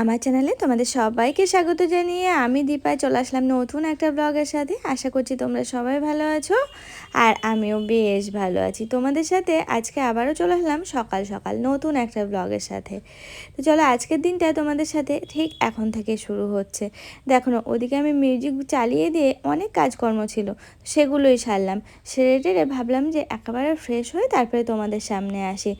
আমার চ্যানেলে তোমাদের সবাইকে স্বাগত জানিয়ে আমি দীপায় চলে আসলাম নতুন একটা ব্লগের সাথে। আশা করছি তোমরা সবাই ভালো আছো আর আমিও বেশ ভালো আছি। তোমাদের সাথে আজকে আবারও চলে আসলাম সকাল সকাল নতুন একটা ব্লগের সাথে। তো চলো আজকের দিনটা তোমাদের সাথে ঠিক এখন থেকে শুরু হচ্ছে। দেখো না, ওদিকে আমি মিউজিক চালিয়ে দিয়ে অনেক কাজকর্ম ছিল, সেগুলোই সারলাম। সেরে টেরে ভাবলাম যে একেবারে ফ্রেশ হয়ে তারপরে তোমাদের সামনে আসি।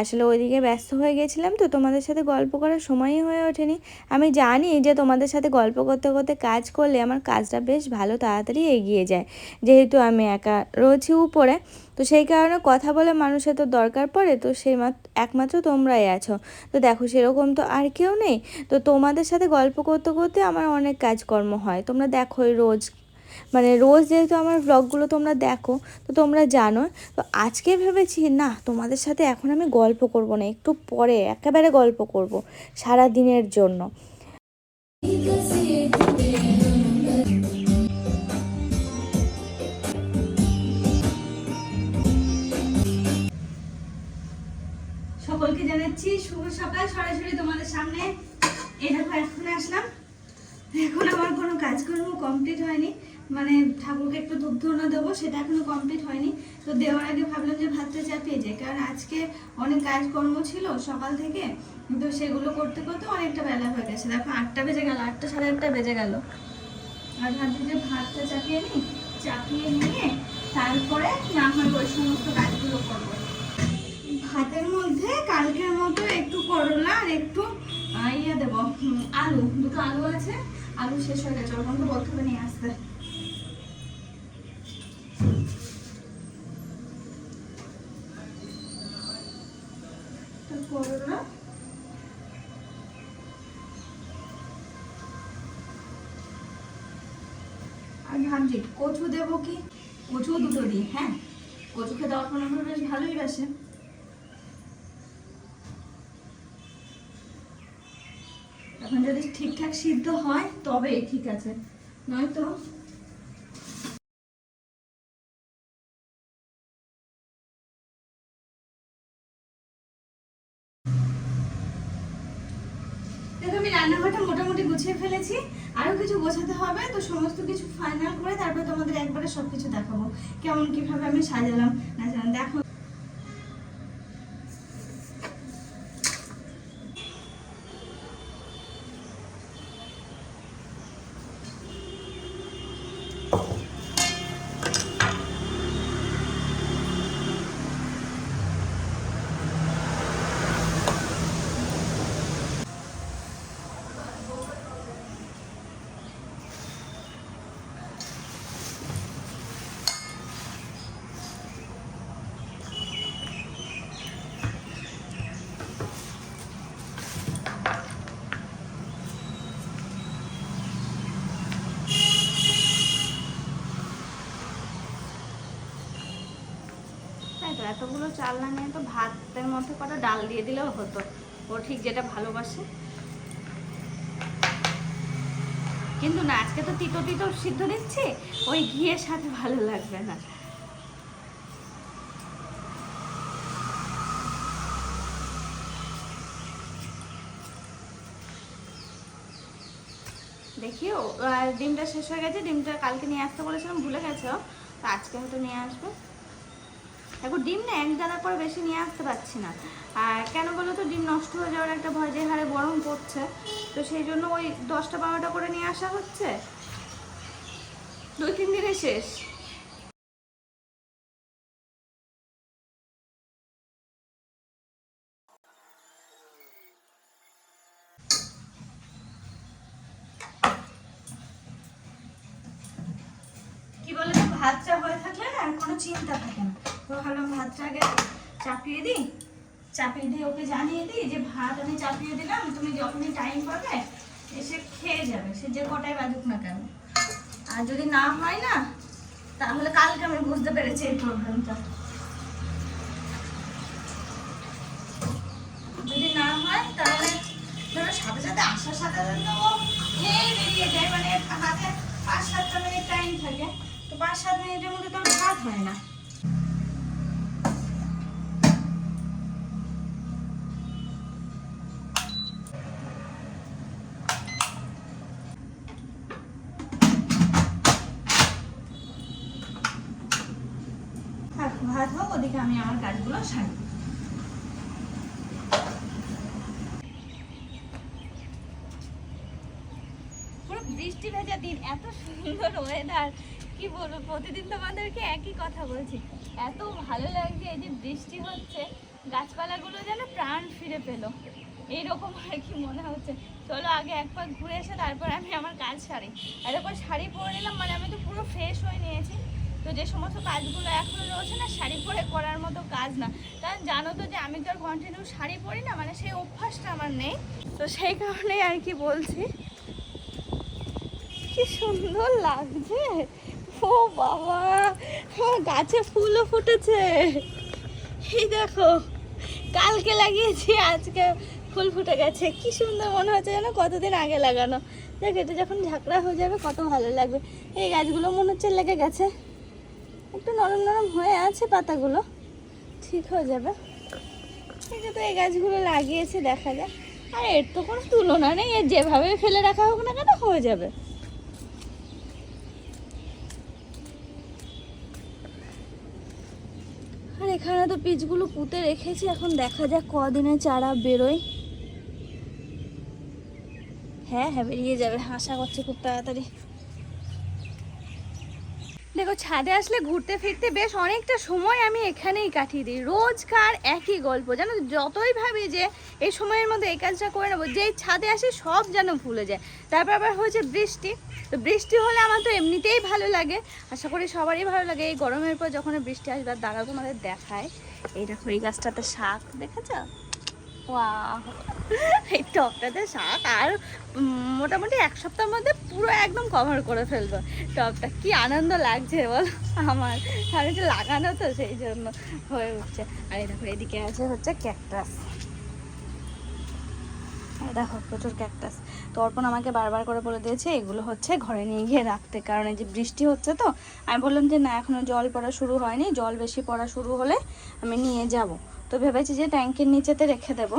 আসলে ওইদিকে ব্যস্ত হয়ে গেছিলাম তো তোমাদের সাথে গল্প করার সময়ই হয়ে ওঠেনি। আমি জানি যে তোমাদের সাথে গল্প করতে করতে কাজ করলে আমার কাজটা বেশ ভালো তাড়াতাড়ি এগিয়ে যায়। যেহেতু আমি একা রয়েছি উপরে, তো সেই কারণে কথা বলে মানুষের তো দরকার পড়ে, তো সেই একমাত্র তোমরাই আছো। তো দেখো, সেরকম তো আর কেউ নেই। তো তোমাদের সাথে গল্প করতে করতে আমার অনেক কাজকর্ম হয়। তোমরা দেখোই রোজ মানে রোজ যেহেতু আমার ব্লগগুলো তোমরা দেখো, তো তোমরা জানো তো আজকে ভেবেছি, না, তোমাদের সাথে এখন আমি গল্প করব না, একটু পরে একেবারে গল্প করব সারা দিনের জন্য। সকলকে জানাচ্ছি শুভ সকাল। সরাসরি তোমাদের সামনে। দেখো, এখন আসলাম। এখন আমার কোনো কাজকর্ম কমপ্লিট হয়নি। মানে ঠাকুরকে একটু ধূপ ধুনো দেবো, সেটা এখনও কমপ্লিট হয়নি। তো দেওয়ার আগে ভাবলাম যে ভাতটা চাপিয়ে যায় কারণ আজকে অনেক কাজকর্ম ছিল সকাল থেকে, তো সেগুলো করতে করতে অনেকটা বেলা হয়ে গেছে। দেখো আটটা বেজে গেল, আটটা সাড়ে আটটা বেজে গেল। আর ভাবছি যে ভাতটা চাপিয়ে নিই চাপিয়ে নিয়ে তারপরে না হয় ওই সমস্ত কাজগুলো করব। ভাতের মধ্যে কালকের মতো একটু করলা আর একটু ইয়ে দেবো আলু। দুটো আলু আছে, আলু শেষ হয়ে গেছে ওরকম তো বলতে হবে নিয়ে আসতে। করলা আর ভাবছি কচু দেবো কি? কচু দুটো দিই হ্যাঁ? কচু খেতে অর্পণ আমার বেশ ভালোই বাসে। এখন যদি ঠিকঠাক সিদ্ধ হয়, তবে ঠিক আছে। নয়তো দেখো, আমি রান্নাঘরটা মোটামুটি গুছিয়ে ফেলেছি। আরও কিছু গোছাতে হবে, তো সমস্ত কিছু ফাইনাল করে তারপর তোমাদের একবারে সব কিছু দেখাবো। কেমন, কীভাবে আমি সাজালাম না দেখো তাই তো এতগুলো চাল না নিয়ে তো ভাতের মধ্যে কটা ডাল দিয়ে দিলেও হতো। ও ঠিক যেটা ভালোবাসে। কিন্তু না, আজকে তো তিতো তিতো সিদ্ধ দিচ্ছি, ওই ঘিয়ের সাথে ভালো লাগবে না। আর ডিমটা শেষ হয়ে গেছে, ডিমটা কালকে নিয়ে আসতে বলেছিলাম, ভুলে গেছে? তো আজকে হয়তো নিয়ে আসবে। এখন ডিম না এক দানা করে বেশি নিয়ে আসতে পারছি না। আর কেন বলো তো, ডিম নষ্ট হয়ে যাওয়ার একটা ভয় যে হারে গরম পড়ছে। তো সেই জন্য ওই দশটা বারোটা করে নিয়ে আসা হচ্ছে। দুই তিন দিনে শেষ কি বলে তো ভাতটা হয়ে থাকলে না আর কোনো চিন্তা থাকে না তো আগে চাপিয়ে দিই। চাপিয়ে দিয়ে ওকে জানিয়ে দিই যে, ভাত আমি চাপিয়ে দিলাম, তুমি যখনই টাইম পাবে, এসে খেয়ে যাবে। সে যে কটাই বাজুক না কেন? আর যদি না হয় না, তাহলে কালকে আমি বুঝতে পেরেছি এই প্রবলেমটা যদি না হয়, তাহলে ধরো সাথে সাথে আসার সাথে সাথে ও খেয়ে বেরিয়ে যায়। মানে হাতে পাঁচ সাতটা মিনিট টাইম থাকে। তো পাঁচ সাত মিনিটের মধ্যে তো ভাত হয় না। কাজ ওদিকে আমি আমার কাজগুলো সারি। পুরো বৃষ্টি ভেজা দিন, এত সুন্দর ওয়েদার কি বলব, প্রতিদিন তোমাদেরকে একই কথা বলছি। এত ভালো লাগছে এই যে বৃষ্টি হচ্ছে, গাছপালাগুলো যেন প্রাণ ফিরে পেল। এইরকম আর কি মনে হচ্ছে। চলো আগে এক পাক ঘুরে এসে তারপর আমি আমার কাজ সারি। আর শাড়ি পরে নিলাম মানে আমি তো পুরো ফ্রেশ হয়ে নিয়েছি। তো যে সমস্ত কাজগুলো এখনও রয়েছে না, শাড়ি পরে করার মতো কাজ না। কারণ জানো তো যে আমি তো আর কন্টিনিউ শাড়ি পরি না মানে সেই অভ্যাসটা আমার নেই। তো সেই কারণেই আর কি বলছি। কি সুন্দর লাগছে। ও বাবা আমার গাছে ফুলও ফুটেছে। এই দেখো, কালকে লাগিয়েছি, আজকে ফুল ফুটে গেছে। কি সুন্দর মনে হচ্ছে যেন কতদিন আগে লাগানো। দেখ, এটা যখন ঝাঁকড়া হয়ে যাবে, কত ভালো লাগবে। এই গাছগুলো মনে হচ্ছে লেগে গেছে। একটু নরম নরম হয়ে আছে পাতাগুলো, ঠিক হয়ে যাবে। ঠিক তো এই গাছগুলো লাগিয়েছে, দেখা যাক। আর এর তো কোনো তুলনা নেই, এর যেভাবে ফেলে রাখা হোক না কেন, হয়ে যাবে। আর এখানে তো পিচগুলো পুঁতে রেখেছি, এখন দেখা যাক কদিনে চারা বেরোয়। হ্যাঁ হ্যাঁ বেরিয়ে যাবে, আশা করছি খুব তাড়াতাড়ি। দেখো, ছাদে আসলে ঘুরতে ফিরতে বেশ অনেকটা সময় আমি এখানেই কাটিয়ে দিই। রোজকার একই গল্প। জানো যতই ভাবি যে এই সময়ের মধ্যে এই কাজটা করে নেব, যেই ছাদে আসি সব যেন ভুলে যায়। তারপর আবার হয়েছে বৃষ্টি। তো বৃষ্টি হলে আমার তো এমনিতেই ভালো লাগে। আশা করি সবারই ভালো লাগে। এই গরমের পর যখন বৃষ্টি আসবে দাদা তোমাদের দেখায়। এই দেখো, এই গাছটাতে শাক, দেখেছ? ওয়াও! এই টপটাতে শাক আর মোটামুটি এক সপ্তাহের মধ্যে পুরো একদম কভার করে ফেলব টপটা। কি আনন্দ লাগছে বল আমার। আমি তো লাগানো তো সেই জন্য হয়ে উঠছে। আর দেখো, এদিকে আছে হচ্ছে ক্যাকটাস দেখো, প্রচুর ক্যাকটাস তো অর্পণ আমাকে বারবার করে বলে দিয়েছে, এগুলো হচ্ছে ঘরে নিয়ে গিয়ে রাখতে। কারণ এই যে বৃষ্টি হচ্ছে তো, আমি বললাম যে, না, এখনও জল পড়া শুরু হয়নি। জল বেশি পড়া শুরু হলে আমি নিয়ে যাব। তো ভেবেছি যে, ট্যাঙ্কের নিচেতে রেখে দেব।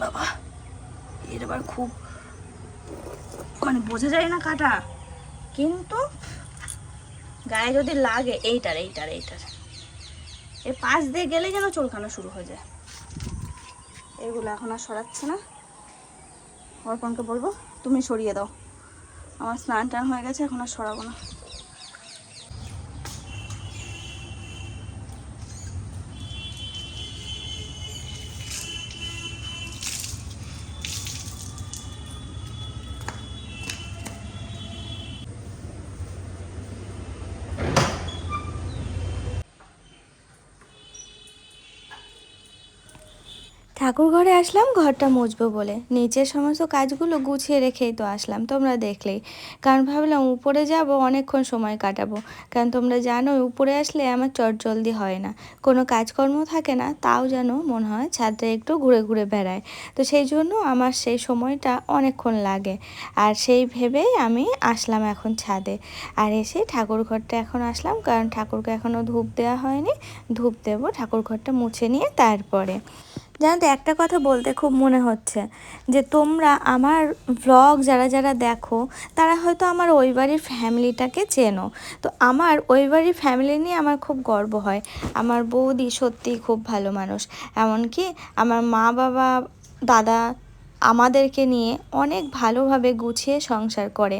বাবা, এর আবার খুব মানে বোঝা যায় না কাটা। কিন্তু গায়ে যদি লাগে, এইটার এইটার এইটার। এর পাশ দিয়ে গেলে যেন চুলকানো শুরু হয়ে যায়। এগুলো এখন আর সরাচ্ছে না। অর্পণকে বলব, তুমি সরিয়ে দাও। আমার স্নান টান হয়ে গেছে, এখন আর সরাবো না। ঠাকুর ঘরে আসলাম, ঘরটা মুছবো বলে। নিচের সমস্ত কাজগুলো গুছিয়ে রেখেই তো আসলাম, তোমরা দেখলেই। কারণ ভাবলাম উপরে যাব, অনেকক্ষণ সময় কাটাবো। কারণ তোমরা জানো উপরে আসলে আমার চট জলদি হয় না। কোনো কাজকর্ম থাকে না, তাও যেন মনে হয় ছাদে একটু ঘুরে ঘুরে বেড়ায়। তো সেই জন্য আমার সেই সময়টা অনেকক্ষণ লাগে। আর সেই ভেবেই আমি আসলাম এখন ছাদে। আর এসে ঠাকুর ঘরটা এখন আসলাম, কারণ ঠাকুরকে এখনও ধূপ দেওয়া হয়নি। ধূপ দেবো ঠাকুর ঘরটা মুছে নিয়ে তারপরে। জানো তো, একটা কথা বলতে খুব মনে হচ্ছে যে তোমরা আমার ভ্লগ যারা যারা দেখো, তারা হয়তো আমার ওই বাড়ির ফ্যামিলিটাকে চেনো। তো আমার ওই বাড়ির ফ্যামিলি নিয়ে আমার খুব গর্ব হয়। আমার বৌদি সত্যিই খুব ভালো মানুষ। এমনকি আমার মা বাবা দাদা আমাদেরকে নিয়ে অনেক ভালোভাবে গুছিয়ে সংসার করে।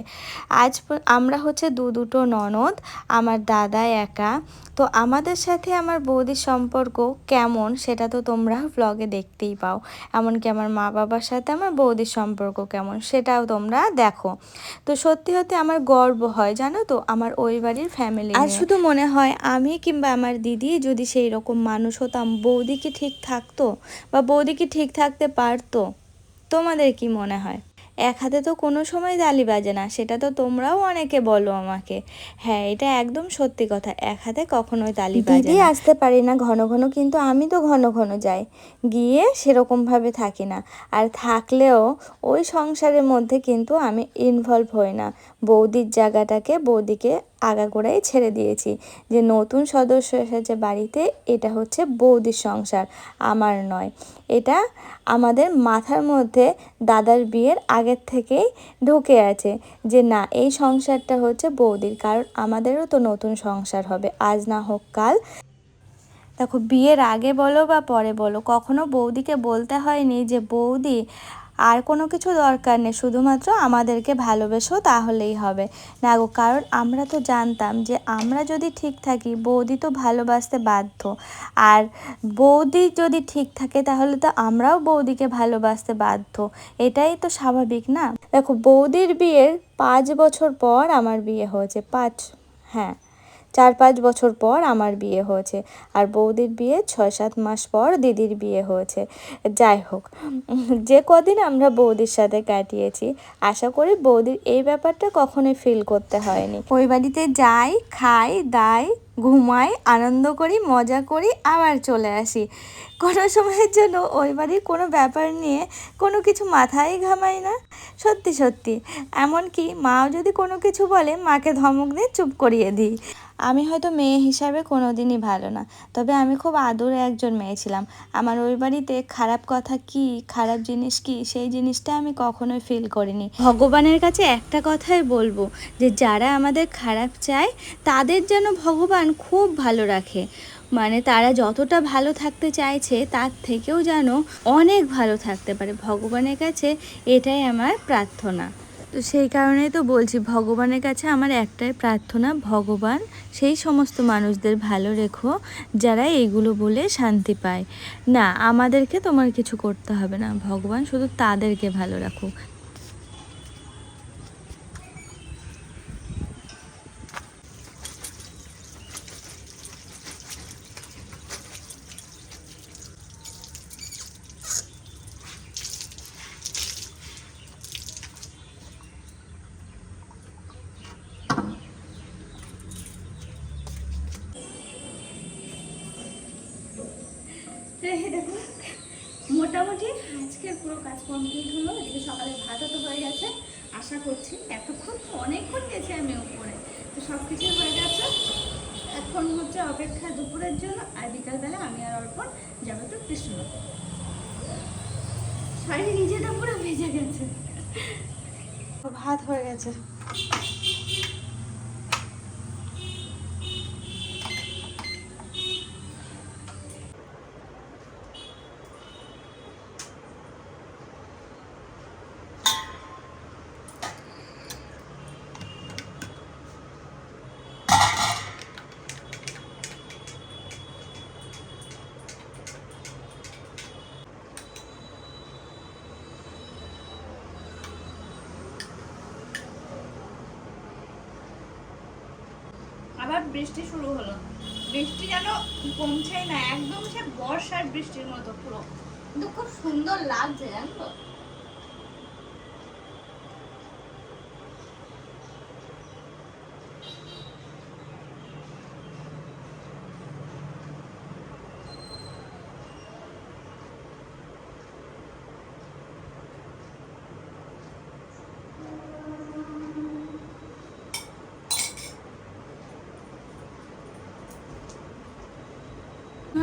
আজ আমরা হচ্ছে দু দুটো ননদ আমার দাদা একা। তো আমাদের সাথে আমার বৌদির সম্পর্ক কেমন সেটা তো তোমরা ব্লগে দেখতেই পাও। এমনকি আমার মা বাবার সাথে আমার বৌদির সম্পর্ক কেমন সেটাও তোমরা দেখো। তো সত্যি সত্যি আমার গর্ব হয় জানো তো আমার ওই বাড়ির ফ্যামিলি আর শুধু মনে হয় আমি কিংবা আমার দিদি যদি সেই রকম মানুষ হতাম বৌদি কি ঠিক থাকতো? বা বৌদি কি ঠিক থাকতে পারতো? তোমাদের কি মনে হয়? এক হাতে তো কোনো সময় তালি বাজে না সেটা তো তোমরাও অনেকে বলো আমাকে। হ্যাঁ এটা একদম সত্যি কথা এক হাতে কখনোই তালি বাজে দিদি আসতে পারি না ঘন ঘন কিন্তু আমি তো ঘন ঘন যাই। গিয়ে সেরকমভাবে থাকি না আর থাকলেও ওই সংসারের মধ্যে কিন্তু আমি ইনভলভ হই না। বৌদির জায়গাটাকে বৌদিকে আগাগোড়াই ছেড়ে দিয়েছি। যে নতুন সদস্য এসেছে বাড়িতে, এটা হচ্ছে বৌদির সংসার, আমার নয়। এটা আমাদের মাথার মধ্যে দাদার বিয়ের আগের থেকেই ঢুকে আছে যে না, এই সংসারটা হচ্ছে বৌদির, কারণ আমাদেরও তো নতুন সংসার হবে, আজ না হোক কাল। দেখো, বিয়ের আগে বলো বা পরে বলো, কখনো বৌদিকে বলতে হয়নি যে, বৌদি আর কোনো কিছু দরকার নেই, শুধুমাত্র আমাদেরকে ভালোবেসো তাহলেই হবে। না গো, কারণ আমরা তো জানতাম যে আমরা যদি ঠিক থাকি, বৌদি তো ভালোবাসতে বাধ্য। আর বৌদি যদি ঠিক থাকে, তাহলে তো আমরাও বৌদিকে ভালোবাসতে বাধ্য। এটাই তো স্বাভাবিক, না? দেখো, বৌদির বিয়ের পাঁচ বছর পর আমার বিয়ে হয়েছে, পাঁচ হ্যাঁ। চার পাঁচ বছর পর আমার বিয়ে হয়েছে। আর বৌদির বিয়ে ছয় সাত মাস পর দিদির বিয়ে হয়েছে। যাই হোক, যে কদিন আমরা বৌদির সাথে কাটিয়েছি, আশা করি বৌদির এই ব্যাপারটা কখনোই ফিল করতে হয়নি। ওই বাড়িতে যাই, খাই, দাই, ঘুমাই, আনন্দ করি, মজা করি, আবার চলে আসি। কোনো সময়ের জন্য ওই বাড়ির কোনো ব্যাপার নিয়ে কোনো কিছু মাথায় ঘামাই না। সত্যি সত্যি। এমনকি মাও যদি কোনো কিছু বলে, মাকে ধমক দিয়ে চুপ করিয়ে দিই। আমি হয়তো মেয়ে হিসাবে কোনো দিনই ভালো না। তবে আমি খুব আদরে একজন মেয়ে ছিলাম। আমার ওই বাড়িতে খারাপ কথা কি, খারাপ জিনিস কি, সেই জিনিসটা আমি কখনোই ফিল করিনি। ভগবানের কাছে একটা কথাই বলব যে, যারা আমাদের খারাপ চায়, তাদের যেন ভগবান খুব ভালো রাখে। মানে তারা যতটা ভালো থাকতে চাইছে, তার থেকেও যেন অনেক ভালো থাকতে পারে। ভগবানের কাছে এটাই আমার প্রার্থনা। তো সেই কারণেই তো বলছি, ভগবানের কাছে আমার একটাই প্রার্থনা, ভগবান সেই সমস্ত মানুষদের ভালো রেখো যারা এইগুলো বলে শান্তি পায়। না, আমাদেরকে তোমার কিছু করতে হবে না, ভগবান শুধু তাদেরকে ভালো রাখুক তো এই দেখুন মোটামুটি আজকের পুরো কাজ কমপ্লিট হলো এদিকে সকালে ভাতও তো হয়ে গেছে আশা করছি এতক্ষণ তো অনেকক্ষণ গেছি আমি উপরে তো সব কিছুই হয়ে গেছে এখন হচ্ছে অপেক্ষা দুপুরের জন্য আর বিকালবেলা আমি আর অর্পণ যাব তো কৃষ্ণ শাড়ি নিজেটা পুরো ভেজে গেছে। ভাত হয়ে গেছে। আবার বৃষ্টি শুরু হলো। বৃষ্টি যেন কমছেই না, একদম সে বর্ষার বৃষ্টির মতো পুরো। কিন্তু খুব সুন্দর লাগছে, জানো তো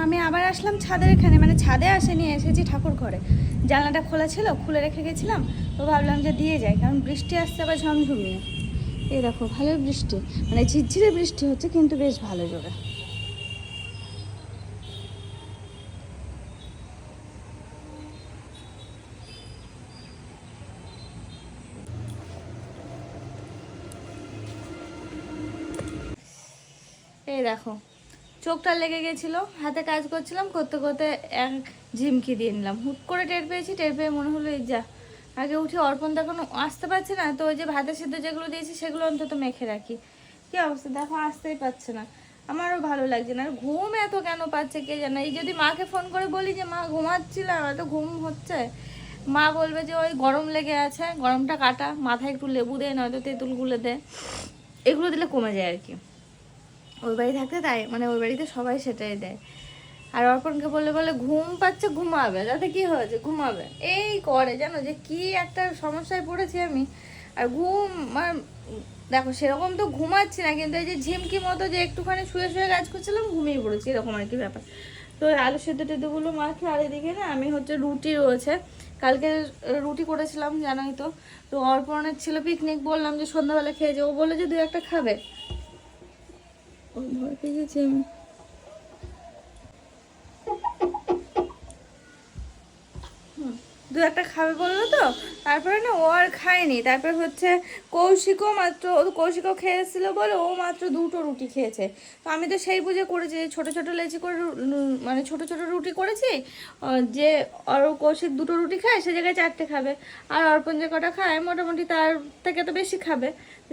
আমি আবার আসলাম ছাদের এখানে মানে ছাদে আসে আসেনি, এসেছি ঠাকুর ঘরে। জানলাটা খোলা ছিল, খুলে রেখে গেছিলাম, তো ভাবলাম যে দিয়ে যাই, কারণ বৃষ্টি আসছে আবার ঝমঝমিয়ে এই দেখো, ভালোই বৃষ্টি মানে ঝিরঝিরে বৃষ্টি হচ্ছে, কিন্তু বেশ ভালো জোরে। এই দেখো চোখটা লেগে গেছিল, হাতে কাজ করছিলাম, করতে করতে এক ঝিমকি দিয়ে নিলাম। হুট করে টের পেয়েছি, টের পেয়ে মনে হলো, এই যা, আগে উঠে অর্পণ তো এখনও আসতে পারছে না, তো ওই যে ভাতের সিদ্ধ যেগুলো দিয়েছি সেগুলো অন্তত মেখে রাখি। কি অবস্থা? দেখো, আসতেই পারছে না। আমারও ভালো লাগছে না। আর ঘুম এত কেন পাচ্ছে কে জানে? এই যদি মাকে ফোন করে বলি যে, মা ঘুমাচ্ছিলাম এত ঘুম হচ্ছে? মা বলবে যে, ওই গরম লেগে আছে, গরমটা কাটা, মাথায় একটু লেবু দে, নয়তো তেঁতুল গুলে দে। এগুলো দিলে কমে যায় আর কি। ওই বাড়ি থাকতে তাই মানে ওই বাড়িতে সবাই সেটাই দেয়। আর অর্পণকে বললে বলে ঘুম পাচ্ছে, ঘুমাবে, যাতে কি হয়েছে, ঘুমাবে। এই করে, জানো যে কি একটা সমস্যায় পড়েছি আমি। আর ঘুম মানে দেখো, সেরকম তো ঘুমাচ্ছি না, কিন্তু এই যে ঝিমকি মতো যে একটুখানি শুয়ে শুয়ে কাজ করছিলাম, ঘুমিয়ে পড়েছি, এরকম আর কি ব্যাপার। তো আলু সেদ্ধ টেদ্ধগুলো মাখি, আর এদিকে না আমি হচ্ছে রুটি রয়েছে। কালকে রুটি করেছিলাম, জানোই তো। তো অর্পণের ছিল পিকনিক বললাম যে সন্ধ্যাবেলা খেয়ে যাব বলে যে দু একটা খাবে। ও আমি। দু একটা খাবে বলল তো? তারপরে না ও আর খায়নি। তারপর হচ্ছে কৌশিকও মাত্র কৌশিকও খেয়েছিল বলে ও মাত্র দুটো রুটি খেয়েছে। তো আমি তো সেই বুঝে করেছি ছোট ছোট লেচি করে মানে ছোট ছোট রুটি করেছি যে আর কৌশিক দুটো রুটি খায়, সে জায়গায় চারটে খাবে। আর অর্পণ যে কটা খায়, মোটামুটি তার থেকে তো বেশি খাবে।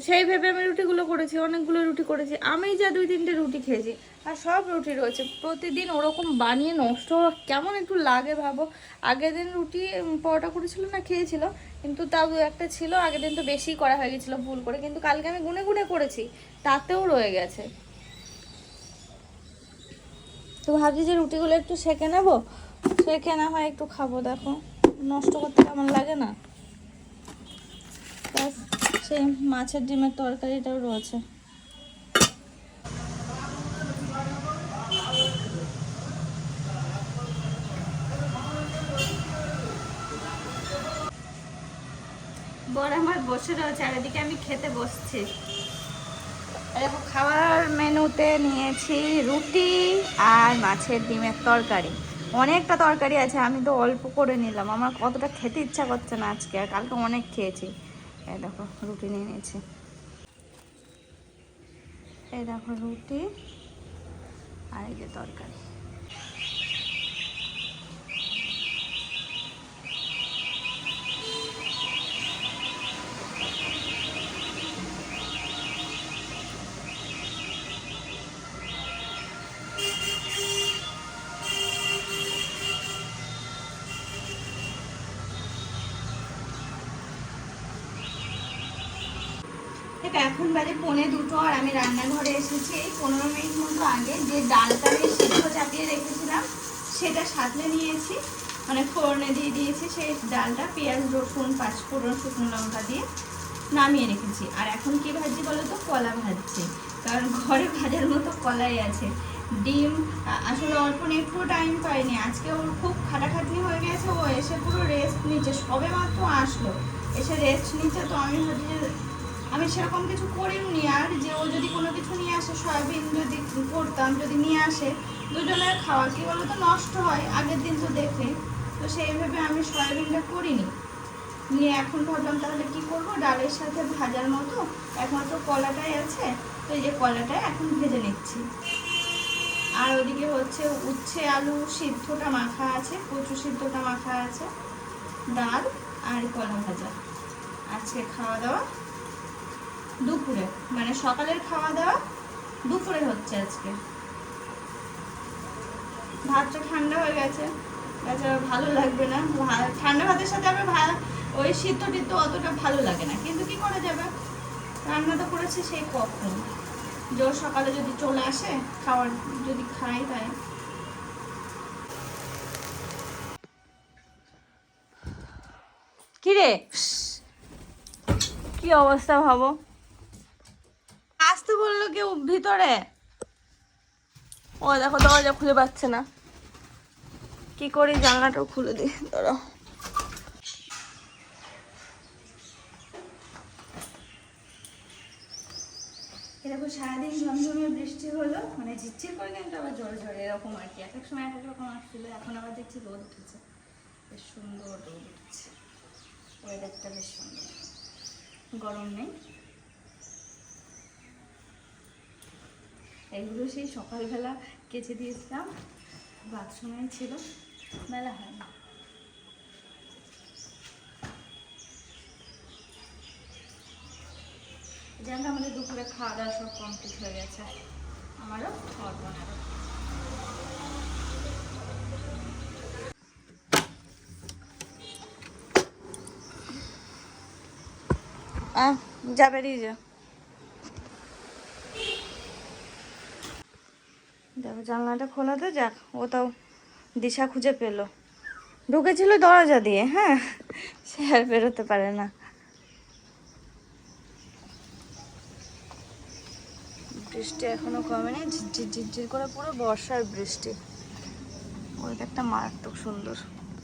সেই ভেবে আমি রুটিগুলো করেছি, অনেকগুলো রুটি করেছি। আমি যা দুই তিনটে রুটি খেয়েছি, আর সব রুটি রয়েছে। প্রতিদিন ওরকম বানিয়ে নষ্ট কেমন একটু লাগে ভাবো। আগের দিন রুটি পরোটা করেছিল না, খেয়েছিল, কিন্তু তাও দু একটা ছিল, আগের দিন তো বেশি করা হয়ে গেছিল ভুল করে, কিন্তু কালকে আমি গুনে গুনে করেছি, তাতেও রয়ে গেছে। তো ভাবছি যে রুটিগুলো একটু সেঁকে নেব, সেঁকে না হয় একটু খাব, দেখো। নষ্ট করতে কেমন লাগে না? ব্যাস। সেই মাছের ডিমের তরকারিটাও রয়েছে। বর আমার বসে রয়েছে আর এদিকে আমি খেতে বসছি। দেখো খাবার মেনুতে নিয়েছি রুটি আর মাছের ডিমের তরকারি। অনেকটা তরকারি আছে আমি তো অল্প করে নিলাম। আমার কতটা খেতে ইচ্ছা করছে না আজকে আর কালকে অনেক খেয়েছি। এই দেখো রুটি নিয়ে নিয়েছি। এই দেখো রুটি আর এই যে তরকারি। এখন বাজে পৌনে দুটো আর আমি রান্নাঘরে এসেছি। এই পনেরো মিনিট মতো আগে যে ডালটা আমি সিদ্ধ চাপিয়ে রেখেছিলাম, সেটা সাঁতলে নিয়েছি। মানে ফোড়নে দিয়ে দিয়েছি সেই ডালটা, পেঁয়াজ, রসুন, পাঁচফোড়ন, শুকনো লঙ্কা দিয়ে নামিয়ে রেখেছি। আর এখন কি ভাজি বলো তো? কলা ভাজছি। কারণ ঘরে ভাজার মতো কলাই আছে। ডিম, আসলে অল্প একটু টাইম পাইনি। আজকে ওর খুব খাটাখাটনি হয়ে গেছে। ও এসে পুরো রেস্ট নিচ্ছে। সবে মাত্র আসলো। এসে রেস্ট নিচ্ছে তো আমি ভাবছি যে আমি সেরকম কিছু করিনি আর যে ও যদি কোনো কিছু নিয়ে আসে, সয়াবিন যদি করতাম, যদি নিয়ে আসে, দুজনের খাওয়া, কি বলো তো নষ্ট হয়। আগের দিন তো দেখে তো সেইভাবে আমি সয়াবিনটা করিনি। নিয়ে এখন ভাবলাম তাহলে কি করব? ডালের সাথে ভাজার মতো। একমাত্র কলাটাই আছে। তো এই যে কলাটা এখন ভেজে নিচ্ছি। আর ওদিকে হচ্ছে উচ্ছে, আলু সিদ্ধটা মাখা আছে। কচু সিদ্ধটা মাখা আছে। ডাল আর কলা ভাজা। আজকে খাওয়া দাওয়া দুপুরে মানে সকালের খাওয়া দাওয়া দুপুরে হচ্ছে আজকে। ভাতটা ঠান্ডা হয়ে গেছে, তাছাড়া ভালো লাগবে না। ঠান্ডা ভাতের সাথে আবার ওই সিদ্ধ টিদ্ধ অতটা ভালো লাগে না। কিন্তু কি করা যাবে? রান্না তো করেছে সেই কখন। জোর সকালে যদি চলে আসে, খাওয়ার যদি খাই তাই। কিরে? কি অবস্থা ভাবো? আসতে বলল কেউ ভিতরে? ও, দেখো দরজা খুলে পাচ্ছে না। কি করি জানলাটাও খুলে দিই ধরো এরকম সারাদিন ঝমঝমিয়ে বৃষ্টি হলো মানে ঝিরঝির করে কিন্তু আবার জল জোরে এরকম আর কি। এক এক সময় এক এক রকম আসছিল, এখন আবার দেখছি রোদ উঠেছে। বেশ সুন্দর রোদ উঠেছে। ওয়েদারটা বেশ সুন্দর। গরম নেই। এগুলো সেই সকালবেলা কেচে দিয়েছিলাম। বাথরুমে ছিল। মেলা হয় না যেন আমাদের দুপুরে খাওয়া দাওয়া সব কমপ্লিট হয়ে গেছে। আমারও অর্পণারও আহ, যা বেরিয়ে জানলাটা খোলা তো যাক, ও তাও দিশা খুঁজে পেল। ঢুকেছিল দরজা দিয়ে হ্যাঁ সে আর বেরোতে পারে না। বৃষ্টি এখনও কমেনি, ঝিরঝির ঝিরঝির করে পুরো বর্ষার বৃষ্টি। ওয়েদারটা মারাত্মক সুন্দর।